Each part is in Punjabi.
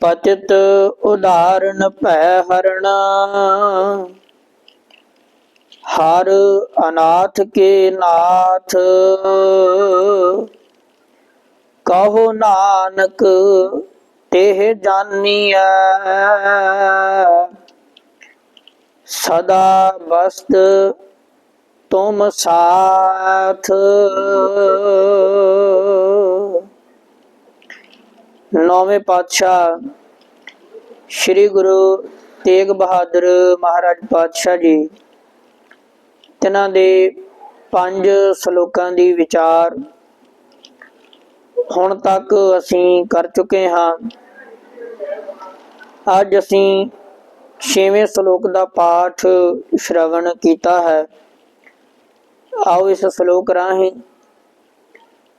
ਪਤਿਤ ਉਦਾਹਰਨ ਭੈ ਹਰਣਾ। ਹਰ ਅਨਾਥ ਕੇ ਨਾਥ। ਕਹੋ ਨਾਨਕ, ਤੇਹ ਜਾਨੀਐ। ਸਦਾ ਬਸਤ ਤੁਮ ਸਾਥ। ਨੌਵੇਂ ਪਾਤਸ਼ਾਹ ਸ੍ਰੀ ਗੁਰੂ ਤੇਗ ਬਹਾਦਰ ਮਹਾਰਾਜ ਪਾਤਸ਼ਾਹ ਜੀ, ਤਿਨਾਂ ਦੇ ਪੰਜ ਸ਼ਲੋਕਾਂ ਦੀ ਵਿਚਾਰ ਹੁਣ ਤੱਕ ਅਸੀਂ ਕਰ ਚੁੱਕੇ ਹਾਂ। ਅੱਜ ਅਸੀਂ ਛੇਵੇਂ ਸ਼ਲੋਕ ਦਾ ਪਾਠ ਸ਼ਰਵਣ ਕੀਤਾ ਹੈ। ਆਓ ਇਸ ਸ਼ਲੋਕ ਰਾਹੀਂ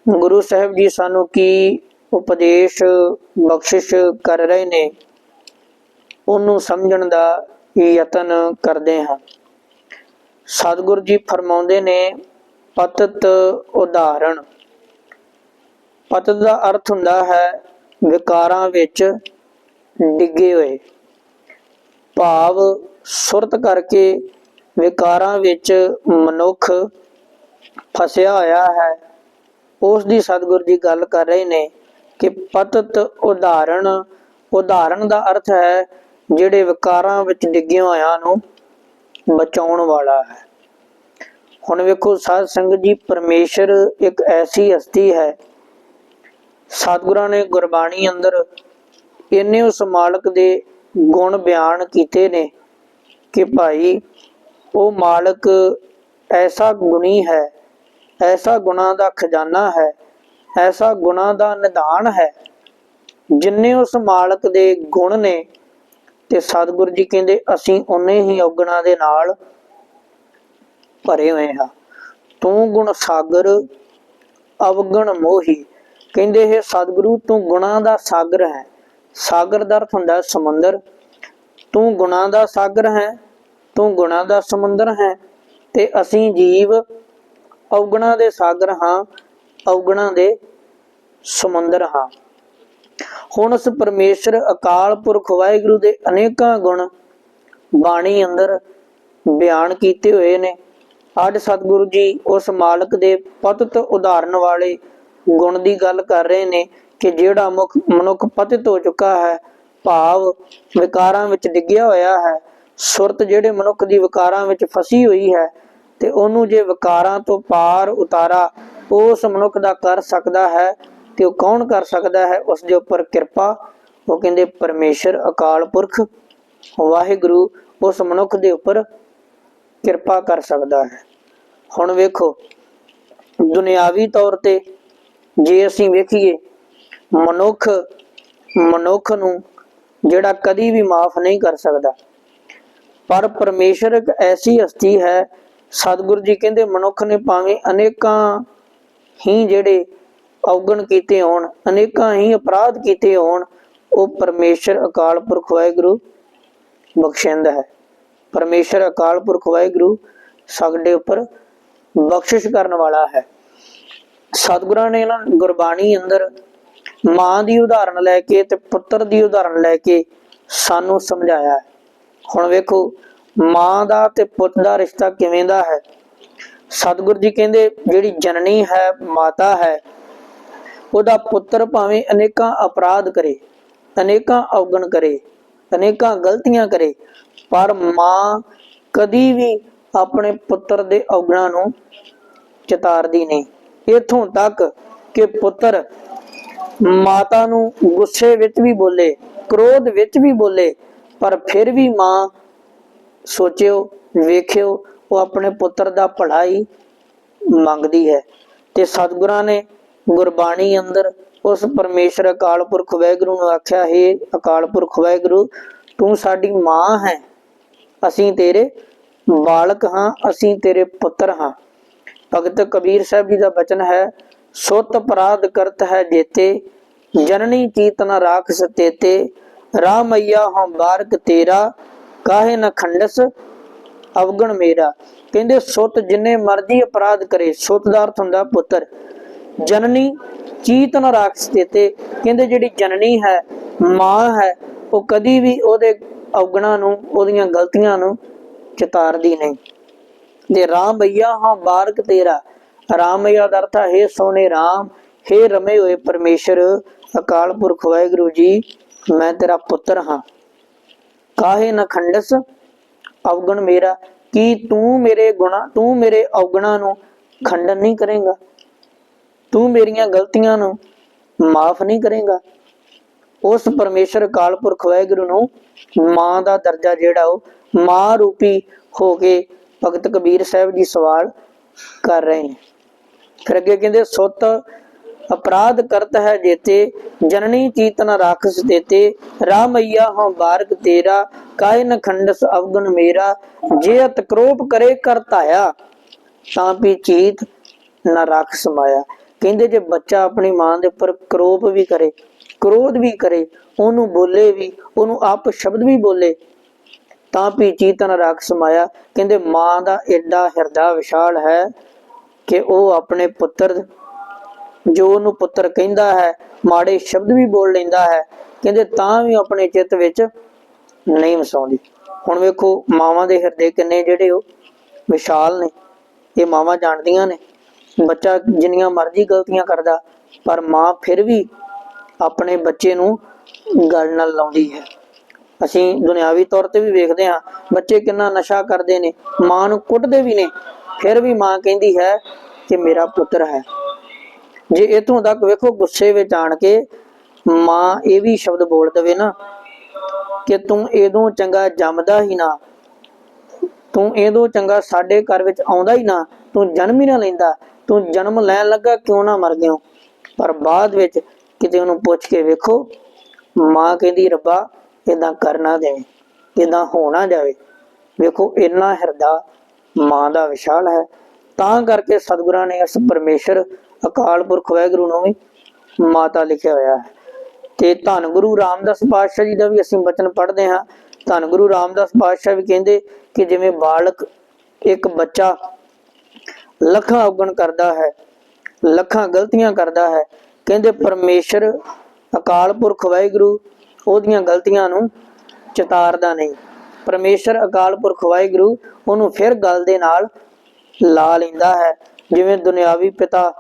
ਗੁਰੂ ਸਾਹਿਬ ਜੀ ਸਾਨੂੰ ਕੀ ਉਪਦੇਸ਼, ਬਖਸ਼ਿਸ਼ ਕਰ ਰਹੇ ਨੇ। ਉਹਨੂੰ ਸਮਝਣ ਦਾ ਯਤਨ ਕਰਦੇ ਹਾਂ। ਸਤਿਗੁਰੂ ਜੀ ਫਰਮਾਉਂਦੇ ਨੇ, ਪਤਤ ਉਦਾਹਰਣ। ਪਤਤ ਦਾ ਅਰਥ ਹੁੰਦਾ ਹੈ, ਵਿਕਾਰਾਂ ਵਿੱਚ ਡਿੱਗੇ ਹੋਏ। ਭਾਵ ਸੁਰਤ ਕਰਕੇ ਵਿਕਾਰਾਂ ਵਿੱਚ ਮਨੁੱਖ ਫਸਿਆ ਹੋਇਆ ਹੈ। ਉਸ ਦੀ ਸਤਿਗੁਰੂ ਜੀ ਗੱਲ ਕਰ ਰਹੇ ਨੇ ਕਿ ਪਤਤ ਉਦਾਹਰਣ ਉਦਾਹਰਣ ਦਾ ਅਰਥ ਹੈ ਜਿਹੜੇ ਵਿਕਾਰਾਂ ਵਿੱਚ ਡਿੱਗੇ ਹੋਇਆਂ ਨੂੰ ਬਚਾਉਣ ਵਾਲਾ ਹੈ। ਹੁਣ ਵੇਖੋ, ਸਾਧ ਸੰਗਤ ਜੀ, ਪਰਮੇਸ਼ਰ ਇੱਕ ਐਸੀ ਹਸਤੀ ਹੈ। ਸਤਿਗੁਰਾਂ ਨੇ ਗੁਰਬਾਣੀ ਅੰਦਰ ਇੰਨੇ ਉਸ ਮਾਲਕ ਦੇ ਗੁਣ ਬਿਆਨ ਕੀਤੇ ਨੇ ਕਿ ਭਾਈ, ਉਹ ਮਾਲਕ ਐਸਾ ਗੁਣੀ ਹੈ, ਐਸਾ ਗੁਣਾ ਦਾ ਖਜ਼ਾਨਾ ਹੈ ਐਸਾ ਗੁਣਾ ਦਾ ਨਿਦਾਨ ਹੈ, ਜਿੰਨੇ ਉਸ ਮਾਲਕ ਦੇ ਗੁਣ ਨੇ ਤੇ ਸਤਿਗੁਰੂ ਜੀ ਕਹਿੰਦੇ, ਅਸੀਂ ਉਹਨੇ ਹੀ ਔਗਣਾ ਦੇ ਨਾਲ ਭਰੇ ਹੋਏ ਹਾਂ। ਤੂੰ ਗੁਣ ਸਾਗਰ, ਅਵਗਣ ਮੋਹੀ। ਕਹਿੰਦੇ ਇਹ ਸਤਿਗੁਰੂ, ਤੂੰ ਗੁਣਾ ਦਾ ਸਾਗਰ ਹੈ। ਸਾਗਰ ਦਾ ਅਰਥ ਹੁੰਦਾ ਸਮੁੰਦਰ। ਤੂੰ ਗੁਣਾ ਦਾ ਸਾਗਰ ਹੈ, ਤੂੰ ਗੁਣਾ ਦਾ ਸਮੁੰਦਰ ਹੈ ਤੇ ਅਸੀਂ ਜੀਵ ਔਗਣਾ ਦੇ ਸਾਗਰ ਹਾਂ, ਔਗਣਾ ਦੇ ਸਮੁੰਦਰ ਹਾਂ। ਹੁਣ ਉਸ ਪਰਮੇਸ਼ਰ, ਅਕਾਲ ਪੁਰਖ ਵਾਹਿਗੁਰੂ ਦੇ ਅਨੇਕਾਂ ਗੁਣ ਬਾਣੀ ਅੰਦਰ ਬਿਆਨ ਕੀਤੇ ਹੋਏ ਨੇ। ਅੱਜ ਸਤਿਗੁਰੂ ਜੀ ਉਸ ਮਾਲਕ ਦੇ ਪਤਿਤ ਉਦਾਹਰਨ ਵਾਲੇ ਗੁਣ ਦੀ ਗੱਲ ਕਰ ਰਹੇ ਨੇ ਕਿ ਜਿਹੜਾ ਮੁਖ, ਮਨੁੱਖ ਪਤਿਤ ਹੋ ਚੁੱਕਾ ਹੈ, ਭਾਵ ਵਿਕਾਰਾਂ ਵਿੱਚ ਡਿੱਗਿਆ ਹੋਇਆ ਹੈ, ਸੁਰਤ ਜਿਹੜੇ ਮਨੁੱਖ ਦੀ ਵਿਕਾਰਾਂ ਵਿੱਚ ਫਸੀ ਹੋਈ ਹੈ, ਤੇ ਉਹਨੂੰ ਜੇ ਵਿਕਾਰਾਂ ਤੋਂ ਪਾਰ ਉਤਾਰਾ, ਉਸ ਮਨੁੱਖ ਦਾ ਕਰ ਸਕਦਾ ਹੈ ਤੇ ਉਹ ਕੌਣ ਕਰ ਸਕਦਾ ਹੈ? ਉਸ ਦੇ ਉੱਪਰ ਕਿਰਪਾ। ਉਹ ਕਹਿੰਦੇ, ਪਰਮੇਸ਼ਰ, ਅਕਾਲ ਪੁਰਖ, ਵਾਹਿਗੁਰੂ, ਉਸ ਮਨੁੱਖ ਦੇ ਉੱਪਰ ਕਿਰਪਾ ਕਰ ਸਕਦਾ ਹੈ। ਹੁਣ ਵੇਖੋ, ਦੁਨਿਆਵੀ ਤੌਰ ਤੇ ਜੇ ਅਸੀਂ ਵੇਖੀਏ, ਮਨੁੱਖ ਮਨੁੱਖ ਨੂੰ ਜਿਹੜਾ ਕਦੀ ਵੀ ਮਾਫ ਨਹੀਂ ਕਰ ਸਕਦਾ। ਪਰ ਪਰਮੇਸ਼ਰ ਇੱਕ ਐਸੀ ਹਸਤੀ ਹੈ, ਸਤਿਗੁਰੂ ਜੀ ਕਹਿੰਦੇ, ਮਨੁੱਖ ਨੇ ਭਾਵੇਂ ਅਨੇਕਾਂ ਹੀ ਜਿਹੜੇ ਔਗਣ ਕੀਤੇ ਹੋਣ, ਅਨੇਕਾਂ ਹੀ ਅਪਰਾਧ ਕੀਤੇ ਹੋਣ, ਉਹ ਪਰਮੇਸ਼ਰ ਅਕਾਲ ਪੁਰਖ ਵਾਹਿਗੁਰੂ ਬਖਸ਼ਿੰਦ ਹੈ। ਪਰਮੇਸ਼ਰ ਅਕਾਲ ਪੁਰਖ ਵਾਹਿਗੁਰੂ ਸਾਡੇ ਉੱਪਰ ਬਖਸ਼ਿਸ਼ ਕਰਨ ਵਾਲਾ ਹੈ। ਸਤਿਗੁਰਾਂ ਨੇ ਨਾ ਗੁਰਬਾਣੀ ਅੰਦਰ ਮਾਂ ਦੀ ਉਦਾਹਰਨ ਲੈ ਕੇ ਤੇ ਪੁੱਤਰ ਦੀ ਉਦਾਹਰਨ ਲੈ ਕੇ ਸਾਨੂੰ ਸਮਝਾਇਆ ਹੈ। ਹੁਣ ਵੇਖੋ, ਮਾਂ ਦਾ ਤੇ ਪੁੱਤ ਦਾ ਰਿਸ਼ਤਾ ਕਿਵੇਂ ਦਾ ਹੈ? ਸਤਿਗੁਰੂ ਜੀ ਕਹਿੰਦੇ, ਜਿਹੜੀ ਜਨਨੀ ਹੈ, ਮਾਤਾ ਹੈ ਉਹਦਾ ਪੁੱਤਰ ਭਾਵੇਂ ਅਨੇਕਾਂ ਅਪਰਾਧ ਕਰੇ, ਅਨੇਕਾਂ ਔਗਣ ਕਰੇ, ਅਨੇਕਾਂ ਗਲਤੀਆਂ ਕਰੇ, ਪਰ ਮਾਂ ਕਦੀ ਵੀ ਆਪਣੇ ਪੁੱਤਰ ਦੇ ਔਗਣਾਂ ਨੂੰ ਚਿਤਾਰਦੀ ਨਹੀਂ। ਇਥੋਂ ਤੱਕ ਕਿ ਪੁੱਤਰ ਮਾਤਾ ਨੂੰ ਗੁੱਸੇ ਵਿੱਚ ਵੀ ਬੋਲੇ, ਕ੍ਰੋਧ ਵਿੱਚ ਵੀ ਬੋਲੇ, ਪਰ ਫਿਰ ਵੀ ਮਾਂ ਸੋਚਿਓ, ਵੇਖਿਓ, ਉਹ ਆਪਣੇ ਪੁੱਤਰ ਦਾ ਭਲਾ ਮੰਗਦੀ ਹੈ। ਤੇ ਸਤਿਗੁਰਾਂ ਨੇ ਗੁਰਬਾਣੀ ਅੰਦਰ ਉਸ ਪਰਮੇਸ਼ਰ ਅਕਾਲ ਪੁਰਖ ਵਾਹਿਗੁਰੂ ਨੂੰ ਆਖਿਆ, ਹੈ ਅਕਾਲ ਪੁਰਖ ਵਾਹਿਗੁਰੂ, ਤੂੰ ਸਾਡੀ ਮਾਂ ਹੈ। ਅਸੀਂ ਤੇਰੇ ਬਾਲਕ ਹਾਂ, ਅਸੀਂ ਤੇਰੇ ਪੁੱਤਰ ਹਾਂ। ਭਗਤ ਕਬੀਰ ਸਾਹਿਬ ਜੀ ਦਾ ਬਚਨ ਹੈ, ਸੁਤ ਅਪਰਾਧ ਕਰਤ ਹੈ ਜੇਤੇ, ਜਨਨੀ ਚੀਤ ਨ ਰਾਖ ਸਤੇਤੇ ਰਾਮਈਆ ਹਉ ਬਾਰਕ ਤੇਰਾ, ਕਾਹੇ ਨ ਖੰਡਸ ਅਵਗਣ ਮੇਰਾ। ਕਹਿੰਦੇ, ਸੁਤ ਜਿੰਨੇ ਮਰਜ਼ੀ ਅਪਰਾਧ ਕਰੇ ਸੁਤ ਦਾ ਅਰਥ ਹੁੰਦਾ ਪੁੱਤਰ। ਜਨਨੀ ਚੀਤ ਰਾਖਸ ਰਾਖ ਸਤੇਤੇ ਕਹਿੰਦੇ ਜਿਹੜੀ ਜਨਨੀ ਹੈ, ਮਾਂ ਹੈ, ਉਹ ਕਦੀ ਵੀ ਉਹਦੇ ਔਗਣਾ ਨੂੰ, ਉਹਦੀਆਂ ਗਲਤੀਆਂ ਨੂੰ ਚਿਤਾਰਦੀ ਨਹੀਂ। ਜੇ ਰਾਮ ਭਈਆ, ਹਾਂ ਬਾਰਕ ਤੇਰਾ। ਰਾਮ ਭਈਆ ਦਾ ਅਰਥ ਹੈ ਸੋਨੇ ਰਾਮ, ਹੇ ਰਮੇ ਹੋਏ ਪਰਮੇਸ਼ਰ, ਅਕਾਲ ਪੁਰਖ ਵਾਹਿਗੁਰੂ ਜੀ, ਮੈਂ ਤੇਰਾ ਪੁੱਤਰ ਹਾਂ। ਕਾਹੇ ਨ ਖੰਡਸ ਅਵਗਣ ਮੇਰਾ, ਕੀ ਤੂੰ ਮੇਰੇ ਗੁਣਾ, ਤੂੰ ਮੇਰੇ ਔਗਣਾ ਨੂੰ ਖੰਡਨ ਨਹੀਂ ਕਰੇਗਾ? ਤੂੰ ਮੇਰੀਆਂ ਗਲਤੀਆਂ ਨੂੰ ਮਾਫ ਨਹੀਂ ਕਰੇਗਾ। ਉਸ ਪਰਮੇਸ਼ਰ ਅਕਾਲ ਪੁਰਖ ਵਾਹਿਗੁਰੂ ਨੂੰ ਮਾਂ ਦਾ ਦਰਜਾ ਜਿਹੜਾ ਉਹ ਮਾਂ ਰੂਪੀ ਹੋ ਕੇ ਭਗਤ ਕਬੀਰ ਸਾਹਿਬ ਜੀ ਸਵਾਲ ਕਰ ਰਹੇ ਨੇ। ਫਿਰ ਅੱਗੇ ਕਹਿੰਦੇ, ਸੁੱਤ ਅਪਰਾਧ ਕਰਤ ਹੈ ਜੇਤੇ, ਜਨਨੀ ਚੀਤਨ ਰਾਖਸ ਦੇਤੇ ਰਾਮਈਆ ਹਾਂ ਬਾਰਕ ਤੇਰਾ ਕਾਇ ਨ ਖੰਡਸ ਅਵਗਣ ਮੇਰਾ, ਜੇ ਅਤ ਕਰੋਪ ਕਰੇ ਕਰ ਤਾਂ ਵੀ ਚੀਤ ਨਾ ਰੱਖ ਸਮਾਇਆ ਕਹਿੰਦੇ ਜੇ ਬੱਚਾ ਆਪਣੀ ਮਾਂ ਦੇ ਉੱਪਰ ਕਰੋਪ ਵੀ ਕਰੇ, ਕ੍ਰੋਧ ਵੀ ਕਰੇ, ਉਹਨੂੰ ਬੋਲੇ ਵੀ, ਉਹਨੂੰ ਆਪ ਸ਼ਬਦ ਵੀ ਬੋਲੇ, ਤਾਂ ਵੀ ਚੀਤਨ ਰੱਖ ਸਮਾਇਆ। ਕਹਿੰਦੇ ਮਾਂ ਦਾ ਐਡਾ ਹਿਰਦਾ ਵਿਸ਼ਾਲ ਹੈ ਕਿ ਉਹ ਆਪਣੇ ਪੁੱਤਰ, ਜੋ ਉਹਨੂੰ ਪੁੱਤਰ ਕਹਿੰਦਾ ਹੈ, ਮਾੜੇ ਸ਼ਬਦ ਵੀ ਬੋਲ ਲੈਂਦਾ ਹੈ। ਕਹਿੰਦੇ ਤਾਂ ਵੀ ਆਪਣੇ ਚਿੱਤ ਵਿੱਚ ਨਹੀਂ ਵਸਾਉਂਦੀ ਹੁਣ ਵੇਖੋ, ਮਾਵਾਂ ਦੇ ਹਿਰਦੇ ਕਿੰਨੇ ਜਿਹੜੇ ਉਹ ਵਿਸ਼ਾਲ ਨੇ, ਇਹ ਮਾਵਾਂ ਜਾਣਦੀਆਂ ਨੇ। ਬੱਚਾ ਜਿੰਨੀਆਂ ਮਰਜ਼ੀ ਗਲਤੀਆਂ ਕਰਦਾ, ਪਰ ਮਾਂ ਫਿਰ ਵੀ ਆਪਣੇ ਬੱਚੇ ਨੂੰ ਗੱਲ ਨਾਲ ਲਾਉਂਦੀ ਹੈ। ਅਸੀਂ ਦੁਨਿਆਵੀ ਤੌਰ ਤੇ ਵੀ ਵੇਖਦੇ ਹਾਂ, ਬੱਚੇ ਕਿੰਨਾ ਨਸ਼ਾ ਕਰਦੇ ਨੇ, ਮਾਂ ਨੂੰ ਕੁੱਟਦੇ ਵੀ ਨੇ, ਫਿਰ ਵੀ ਮਾਂ ਕਹਿੰਦੀ ਹੈ ਕਿ ਮੇਰਾ ਪੁੱਤਰ ਹੈ। ਜੇ ਇਥੋਂ ਤੱਕ ਵੇਖੋ ਗੁੱਸੇ ਵਿੱਚ ਆਣ ਕੇ ਮਾਂ ਇਹ ਵੀ ਸ਼ਬਦ ਬੋਲ ਦਵੇ ਨਾ ਕਿ ਤੂੰ ਇਹਦੋਂ ਚੰਗਾ ਜੰਮਦਾ ਹੀ ਨਾ, ਤੂੰ ਇਹਦੋਂ ਚੰਗਾ ਸਾਡੇ ਘਰ ਵਿੱਚ ਆਉਂਦਾ ਹੀ ਨਾ, ਤੂੰ ਜਨਮ ਹੀ ਨਾ ਲੈਂਦਾ ਤੂੰ ਜਨਮ ਲੈਣ ਲੱਗਾ, ਕਿਉਂ ਨਾ ਮਰ ਗਿਓ ਪਰ ਬਾਅਦ ਵਿੱਚ ਕਿਤੇ ਉਹਨੂੰ ਪੁੱਛ ਕੇ ਵੇਖੋ, ਮਾਂ ਕਹਿੰਦੀ, ਰੱਬਾ ਇਦਾਂ ਕਰਨਾ ਦੇਵੇਂ ਇਦਾਂ ਹੋਣਾ ਜਾਵੇ। ਵੇਖੋ, ਇੰਨਾ ਹਿਰਦਾ ਮਾਂ ਦਾ ਵਿਸ਼ਾਲ ਹੈ। ਤਾਂ ਕਰਕੇ ਸਤਿਗੁਰਾਂ ਨੇ ਇਸ ਪਰਮੇਸ਼ਰ, ਅਕਾਲ ਪੁਰਖ ਵਾਹਿਗੁਰੂ ਨੂੰ ਵੀ ਮਾਤਾ ਲਿਖਿਆ ਹੋਇਆ ਹੈ। ਤੇ ਧੰਨ ਗੁਰੂ ਰਾਮਦਾਸ ਪਾਤਸ਼ਾਹ ਜੀ ਦਾ ਵੀ ਅਸੀਂ ਬਚਨ ਪੜ੍ਹਦੇ ਹਾਂ। ਧੰਨ ਗੁਰੂ ਰਾਮਦਾਸ ਪਾਤਸ਼ਾਹ ਵੀ ਕਹਿੰਦੇ ਕਿ ਜਿਵੇਂ ਬਾਲਕ ਇੱਕ ਬੱਚਾ ਲੱਖਾਂ ਔਗਣ ਕਰਦਾ ਹੈ, ਲੱਖਾਂ ਗਲਤੀਆਂ ਕਰਦਾ ਹੈ। ਕਹਿੰਦੇ ਪਰਮੇਸ਼ਰ ਅਕਾਲ ਪੁਰਖ ਵਾਹਿਗੁਰੂ ਉਹਦੀਆਂ ਗਲਤੀਆਂ ਨੂੰ ਚਿਤਾਰਦਾ ਨਹੀਂ। ਪਰਮੇਸ਼ਰ ਅਕਾਲ ਪੁਰਖ ਵਾਹਿਗੁਰੂ ਉਹਨੂੰ ਫਿਰ ਗੱਲ ਦੇ ਨਾਲ ਲਾ ਲੈਂਦਾ ਹੈ। ਜਿਵੇਂ ਦੁਨਿਆਵੀ ਪਿਤਾ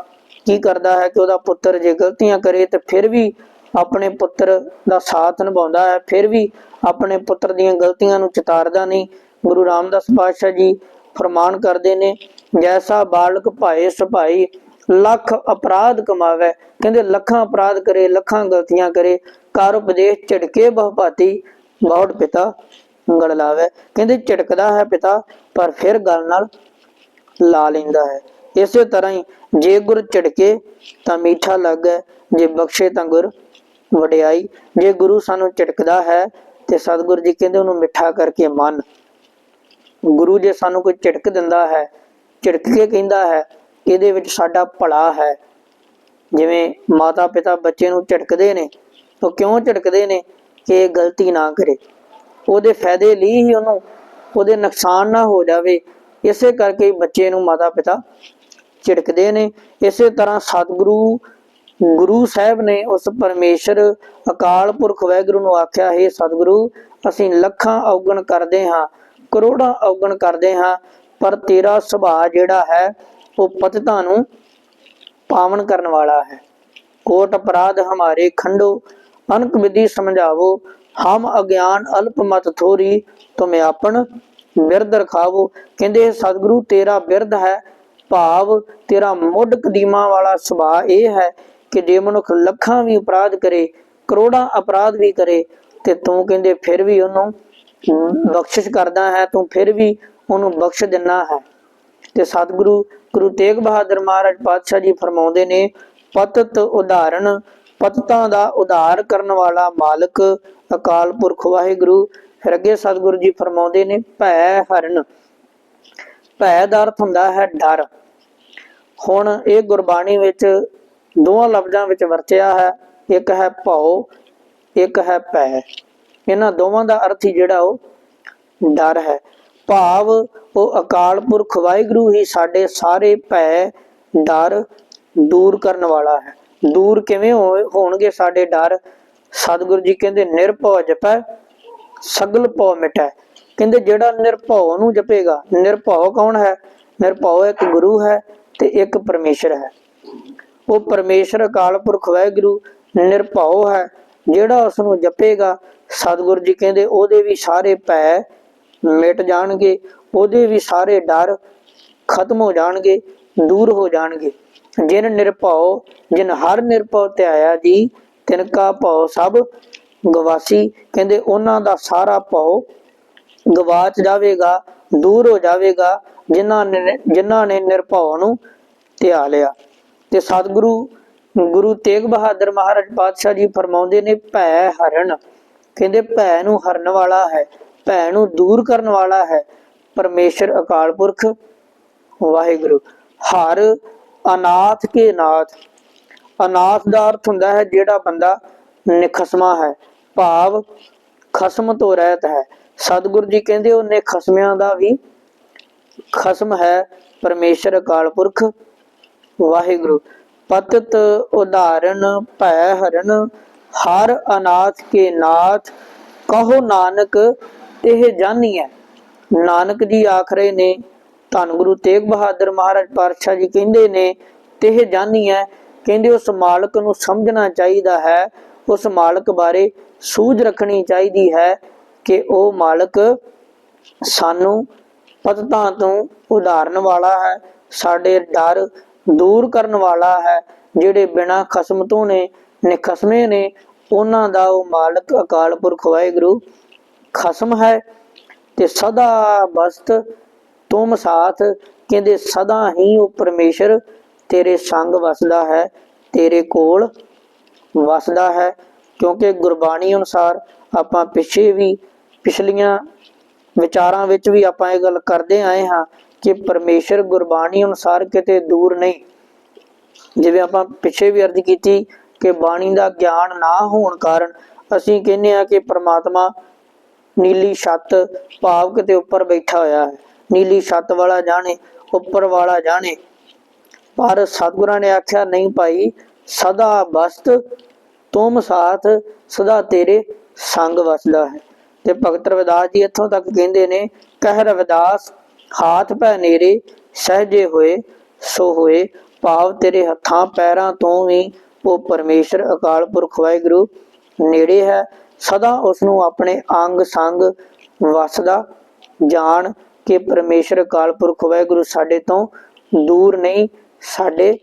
ਕੀ ਕਰਦਾ ਹੈ ਕਿ ਉਹਦਾ ਪੁੱਤਰ ਜੇ ਗਲਤੀਆਂ ਕਰੇ ਤੇ ਫਿਰ ਵੀ ਆਪਣੇ ਪੁੱਤਰ ਦਾ ਸਾਥ ਨਿਭਾਉਂਦਾ ਹੈ, ਫਿਰ ਵੀ ਆਪਣੇ ਪੁੱਤਰ ਦੀਆਂ ਗਲਤੀਆਂ ਨੂੰ ਚਿਤਾਰਦਾ ਨਹੀਂ। ਗੁਰੂ ਰਾਮਦਾਸ ਪਾਤਸ਼ਾਹ ਜੀ ਫਰਮਾਨ ਕਰਦੇ ਨੇ ਜੈਸਾ ਬਾਲਕ ਭਾਏ ਸੁਭਾਈ ਲੱਖ ਅਪਰਾਧ ਕਮਾਵੇ। ਕਹਿੰਦੇ, ਲੱਖਾਂ ਅਪਰਾਧ ਕਰੇ, ਲੱਖਾਂ ਗਲਤੀਆਂ ਕਰੇ। ਕਰ ਉਪਦੇਸ਼ ਝਿੜਕੇ ਬਹੁਪਾਤੀ ਬਹੁਤ ਪਿਤਾ ਗਲ ਲਾਵੇ। ਕਹਿੰਦੇ ਝਟਕਦਾ ਹੈ ਪਿਤਾ, ਪਰ ਫਿਰ ਗੱਲ ਨਾਲ ਲਾ ਲੈਂਦਾ ਹੈ। ਇਸੇ ਤਰ੍ਹਾਂ ਹੀ ਜੇ ਗੁਰ ਝਿੜਕੇ ਤਾਂ ਮੀਠਾ ਲੱਗੇ, ਜੇ ਬਖਸ਼ੇ ਤਾਂ ਗੁਰ ਵਡਿਆਈ। ਜੇ ਗੁਰੂ ਸਾਨੂੰ ਝਿੜਕਦਾ ਹੈ ਤੇ ਸਤਿਗੁਰ ਜੀ ਕਹਿੰਦੇ, ਉਹਨੂੰ ਮਿੱਠਾ ਕਰਕੇ ਮਨ। ਗੁਰੂ ਜੇ ਸਾਨੂੰ ਕੋਈ ਝਿੜਕ ਦਿੰਦਾ ਹੈ ਝਿੜਕ ਕੇ ਕਹਿੰਦਾ ਹੈ, ਇਹਦੇ ਵਿੱਚ ਸਾਡਾ ਭਲਾ ਹੈ। ਜਿਵੇਂ ਮਾਤਾ ਪਿਤਾ ਬੱਚੇ ਨੂੰ ਝਿੜਕਦੇ ਨੇ ਉਹ ਕਿਉਂ ਝਟਕਦੇ ਨੇ ਕਿ ਇਹ ਗਲਤੀ ਨਾ ਕਰੇ? ਉਹਦੇ ਫਾਇਦੇ ਲਈ ਹੀ ਉਹਨੂੰ ਉਹਦੇ ਨੁਕਸਾਨ ਨਾ ਹੋ ਜਾਵੇ। ਇਸੇ ਕਰਕੇ ਬੱਚੇ ਨੂੰ ਮਾਤਾ ਪਿਤਾ ਝਿੜਕਦੇ ਨੇ। ਇਸੇ ਤਰ੍ਹਾਂ ਸਤਿਗੁਰੂ, ਗੁਰੂ ਸਾਹਿਬ ਨੇ ਉਸ ਪਰਮੇਸ਼ਰ, ਅਕਾਲ ਪੁਰਖ ਵਾਹਿਗੁਰੂ ਨੂੰ ਆਖਿਆ, ਹੈ ਸਤਿਗੁਰੂ, ਅਸੀਂ ਲੱਖਾਂ ਔਗਣ ਕਰਦੇ ਹਾਂ, ਕਰੋੜਾਂ ਔਗਣ ਕਰਦੇ ਹਾਂ ਪਰ ਤੇਰਾ ਸੁਭਾਅ ਜਿਹੜਾ ਹੈ, ਉਹ ਪਤਿਤਾਂ ਨੂੰ ਪਾਵਨ ਕਰਨ ਵਾਲਾ ਹੈ। ਕੋਟ ਅਪਰਾਧ ਹਮਾਰੇ ਖੰਡੋ, ਅਨਕ ਵਿਧੀ ਸਮਝਾਵੋ। ਹਮ ਅਗਿਆਨ ਅਲਪ ਮਤ ਥੋਰੀ, ਤੁਮੇ ਆਪਨ ਬਿਰਧ ਰਖਾਵੋ। ਕਹਿੰਦੇ ਸਤਿਗੁਰੂ, ਤੇਰਾ ਬਿਰਧ ਹੈ, ਭਾਵ ਤੇਰਾ ਮੁੱਢ ਕਦੀਮਾ ਵਾਲਾ ਸੁਭਾਅ ਇਹ ਹੈ ਕਿ ਜੇ ਮਨੁੱਖ ਲੱਖਾਂ ਵੀ ਅਪਰਾਧ ਕਰੇ, ਕਰੋੜਾਂ ਅਪਰਾਧ ਵੀ ਕਰੇ, ਤੇ ਤੂੰ ਕਹਿੰਦੇ ਫਿਰ ਵੀ ਉਹਨੂੰ ਬਖਸ਼ਿਸ਼ ਕਰਦਾ ਹੈ, ਤੂੰ ਫਿਰ ਵੀ ਉਹਨੂੰ ਬਖਸ਼ ਦਿੰਨਾ ਹੈ। ਤੇ ਸਤਿਗੁਰੂ ਗੁਰੂ ਤੇਗ ਬਹਾਦਰ ਮਹਾਰਾਜ ਪਾਤਸ਼ਾਹ ਜੀ ਫਰਮਾਉਂਦੇ ਨੇ, ਪਤਤ ਉਦਾਹਰਣ, ਪਤਤਾਂ ਦਾ ਉਧਾਰ ਕਰਨ ਵਾਲਾ ਮਾਲਕ ਅਕਾਲ ਪੁਰਖ ਵਾਹਿਗੁਰੂ। ਫਿਰ ਅੱਗੇ ਸਤਿਗੁਰੂ ਜੀ ਫਰਮਾਉਂਦੇ ਨੇ, ਭੈ ਹਰਨ ਭੈ ਦਾ ਅਰਥ ਹੁੰਦਾ ਹੈ ਡਰ। ਹੁਣ ਇਹ ਗੁਰਬਾਣੀ ਵਿੱਚ ਦੋਹਾਂ ਲਫ਼ਜ਼ਾਂ ਵਿੱਚ ਵਰਤਿਆ ਹੈ, ਇੱਕ ਹੈ ਭਉ, ਇੱਕ ਹੈ ਭੈ। ਇਹਨਾਂ ਦੋਵਾਂ ਦਾ ਅਰਥ ਹੀ ਜਿਹੜਾ ਉਹ ਡਰ ਹੈ। ਭਾਵ ਉਹ ਅਕਾਲ ਪੁਰਖ ਵਾਹਿਗੁਰੂ ਹੀ ਸਾਡੇ ਸਾਰੇ ਭੈ ਡਰ ਦੂਰ ਕਰਨ ਵਾਲਾ ਹੈ। ਦੂਰ ਕਿਵੇਂ ਹੋਣਗੇ ਸਾਡੇ ਡਰ? ਸਤਿਗੁਰੂ ਜੀ ਕਹਿੰਦੇ, ਨਿਰਭਉ ਜਪੈ, ਸਗਲ ਭਉ ਮਿਟੈ। ਕਹਿੰਦੇ, ਜਿਹੜਾ ਨਿਰਭਉ ਨੂੰ ਜਪੇਗਾ, ਨਿਰਭਉ ਕੌਣ ਹੈ? ਨਿਰਭਉ ਇੱਕ ਗੁਰੂ ਹੈ ਤੇ ਇੱਕ ਪਰਮੇਸ਼ਰ ਹੈ। ਉਹ ਪਰਮੇਸ਼ਰ, ਅਕਾਲ ਪੁਰਖ ਵਾਹਿਗੁਰੂ, ਨਿਰਭਉ ਹੈ। ਜਿਹੜਾ ਉਸ ਨੂੰ ਜਪੇਗਾ, ਸਤਿਗੁਰੂ ਜੀ ਕਹਿੰਦੇ, ਉਹਦੇ ਵੀ ਸਾਰੇ ਭੈ ਮਿਟ ਜਾਣਗੇ, ਉਹਦੇ ਵੀ ਸਾਰੇ ਡਰ ਖਤਮ ਹੋ ਜਾਣਗੇ, ਦੂਰ ਹੋ ਜਾਣਗੇ। ਜਿਨ ਨਿਰਭਉ, ਜਿਨ ਹਰ ਨਿਰਭਉ ਧਿਆਇਆ ਜੀ ਤਿਨ ਕਾ ਭਉ ਸਭ ਗਵਾਸੀ। ਕਹਿੰਦੇ ਉਹਨਾਂ ਦਾ ਸਾਰਾ ਭਉ ਗਵਾਚ ਜਾਵੇਗਾ, ਦੂਰ ਹੋ ਜਾਵੇਗਾ, ਜਿਨ੍ਹਾਂ ਨੇ ਜਿਨ੍ਹਾਂ ਨੇ ਨਿਰਭਉ ਨੂੰ ਧਿਆ ਲਿਆ। ਤੇ ਸਤਿਗੁਰੂ, ਗੁਰੂ ਤੇਗ ਬਹਾਦਰ ਮਹਾਰਾਜ ਪਾਤਸ਼ਾਹ ਜੀ ਫਰਮਾਉਂਦੇ ਨੇ, ਭੈ ਹਰਨ ਕਹਿੰਦੇ ਭੈ ਨੂੰ ਹਰਨ ਵਾਲਾ ਹੈ। ਭੈ ਨੂੰ ਦੂਰ ਕਰਨ ਵਾਲਾ ਹੈ। ਪਰਮੇਸ਼ਰ ਅਕਾਲ ਪੁਰਖ, ਵਾਹਿਗੁਰੂ, ਹਰ ਅਨਾਥ ਕੇ ਨਾਥ। ਅਨਾਥ ਦਾ ਅਰਥ ਹੁੰਦਾ ਹੈ, ਜਿਹੜਾ ਬੰਦਾ ਨਿਖਸਮਾ ਹੈ, ਭਾਵ ਖਸਮ ਤੋਂ ਰਹਿਤ ਹੈ। ਸਤਿਗੁਰੂ ਜੀ ਕਹਿੰਦੇ ਉਹ ਨਿਖਸਮਿਆਂ ਦਾ ਵੀ ਖਸਮ ਹੈ, ਪਰਮੇਸ਼ਰ ਅਕਾਲ ਪੁਰਖ, ਵਾਹਿਗੁਰੂ। ਪਤਤ ਉਦਾਹਰਨ ਭੈ ਹਰਨ ਹਰ ਅਨਾਥ ਕੇ ਨਾਥ, ਕਹੋ ਨਾਨਕ ਇਹ ਜਾਨੀਐ ਨਾਨਕ ਜੀ ਆਖ ਰਹੇ ਨੇ, ਧੰਨ ਗੁਰੂ ਤੇਗ ਬਹਾਦਰ ਮਹਾਰਾਜ ਪਾਤਸ਼ਾਹ ਜੀ ਕਹਿੰਦੇ ਨੇ ਤੇ ਇਹ ਜਾਨੀਐ ਕਹਿੰਦੇ ਉਸ ਮਾਲਕ ਨੂੰ ਸਮਝਣਾ ਚਾਹੀਦਾ ਹੈ, ਉਸ ਮਾਲਕ ਬਾਰੇ ਸੂਝ ਰੱਖਣੀ ਚਾਹੀਦੀ ਹੈ ਕਿ ਉਹ ਮਾਲਕ ਸਾਨੂੰ ਪਤਤਾਂ ਤੋਂ ਉਧਾਰਨ ਵਾਲਾ ਹੈ, ਸਾਡੇ ਡਰ ਦੂਰ ਕਰਨ ਵਾਲਾ ਹੈ, ਜਿਹੜੇ ਬਿਨਾ ਖਸਮ ਤੋਂ ਨੇ, ਨਿਖਸਮੇ ਨੇ, ਉਹਨਾਂ ਦਾ ਉਹ ਮਾਲਕ ਅਕਾਲ ਪੁਰਖ ਵਾਹਿਗੁਰੂ ਖਸਮ ਹੈ ਤੇ ਸਦਾ ਬਸਤ ਤੁਮ ਸਾਥ, ਕਹਿੰਦੇ ਸਦਾ ਹੀ ਉਹ ਪਰਮੇਸ਼ਰ ਤੇਰੇ ਸੰਗ ਵਸਦਾ ਹੈ, ਤੇਰੇ ਕੋਲ ਵਸਦਾ ਹੈ। ਕਿਉਂਕਿ ਗੁਰਬਾਣੀ ਅਨੁਸਾਰ ਆਪਾਂ ਪਿੱਛੇ ਵੀ, ਪਿਛਲੀਆਂ ਵਿਚਾਰਾਂ ਵਿੱਚ ਵੀ ਆਪਾਂ ਇਹ ਗੱਲ ਕਰਦੇ ਆਏ ਹਾਂ ਕਿ ਪਰਮੇਸ਼ਰ ਗੁਰਬਾਣੀ ਅਨੁਸਾਰ ਕਿਤੇ ਦੂਰ ਨਹੀਂ। ਜਿਵੇਂ ਆਪਾਂ ਪਿੱਛੇ ਵੀ ਅਰਜ਼ ਕੀਤੀ ਕਿ ਬਾਣੀ ਦਾ ਗਿਆਨ ਨਾ ਹੋਣ ਕਾਰਨ ਅਸੀਂ ਕਹਿੰਦੇ ਆ ਕਿ ਪ੍ਰਮਾਤਮਾ ਨੀਲੀ ਛੱਤ ਭਾਵ ਕਿਤੇ ਉੱਪਰ ਬੈਠਾ ਹੋਇਆ ਹੈ। ਨੀਲੀ ਛੱਤ ਵਾਲਾ ਜਾਣੇ, ਉੱਪਰ ਵਾਲਾ ਜਾਣੇ। ਪਰ ਸਤਿਗੁਰਾਂ ਨੇ ਆਖਿਆ, ਨਹੀਂ ਭਾਈ, ਸਦਾ ਬਸਤ ਤੁਮ ਸਾਥ, ਸਦਾ ਤੇਰੇ ਸੰਗ ਵਸਦਾ ਹੈ। ਤੇ ਭਗਤ ਰਵਿਦਾਸ ਜੀ ਇੱਥੋਂ ਤੱਕ ਕਹਿੰਦੇ ਨੇ, ਕਹਿ ਰਵਿਦਾਸ, ਹਾਥ ਪੈ ਨੇਰੇ, ਸਹਜੇ ਹੋਏ, ਸੋ ਹੋਏ, ਭਾਵ ਤੇਰੇ ਹੱਥਾਂ, ਪੈਰਾਂ ਤੋਂ ਵੀ ਉਹ ਪਰਮੇਸ਼ਰ, ਅਕਾਲ ਪੁਰਖ, ਵਾਹਿਗੁਰੂ ਨੇੜੇ ਹੈ। ਸਦਾ ਉਸ ਨੂੰ ਆਪਣੇ ਅੰਗ ਸੰਗ ਵਸਦਾ, ਜਾਣ ਕਿ ਪਰਮੇਸ਼ਰ ਅਕਾਲ ਪੁਰਖ ਵਾਹਿਗੁਰੂ ਸਾਡੇ ਤੋਂ ਦੂਰ ਨਹੀਂ, ਸਾਡੇ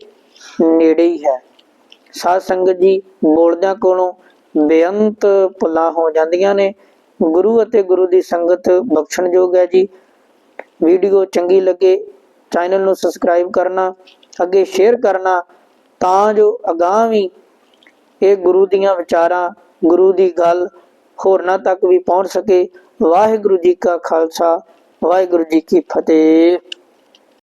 ਨੇੜੇ ਹੀ ਹੈ। ਸਾਧ ਸੰਗਤ ਜੀ, ਬੋਲਦਿਆਂ ਕੋਲੋਂ ਬੇਅੰਤ ਭੁੱਲਾਂ ਹੋ ਜਾਂਦੀਆਂ ਨੇ। ਗੁਰੂ ਅਤੇ ਗੁਰੂ ਦੀ ਸੰਗਤ ਬਖਸ਼ਣਯੋਗ ਹੈ ਜੀ। ਵੀਡੀਓ ਚੰਗੀ ਲੱਗੇ, ਚੈਨਲ ਨੂੰ ਸਬਸਕ੍ਰਾਈਬ ਕਰਨਾ, ਅੱਗੇ ਸ਼ੇਅਰ ਕਰਨਾ, ਤਾਂ ਜੋ ਅਗਾਹ ਵੀ ਇਹ ਗੁਰੂ ਦੀਆਂ ਵਿਚਾਰਾਂ ਗੁਰੂ ਦੀ ਗੱਲ ਹੋਰਨਾਂ ਤੱਕ ਵੀ ਪਹੁੰਚ ਸਕੇ। ਵਾਹਿਗੁਰੂ ਜੀ ਕਾ ਖਾਲਸਾ, ਵਾਹਿਗੁਰੂ ਜੀ ਕੀ ਫਤਿਹ।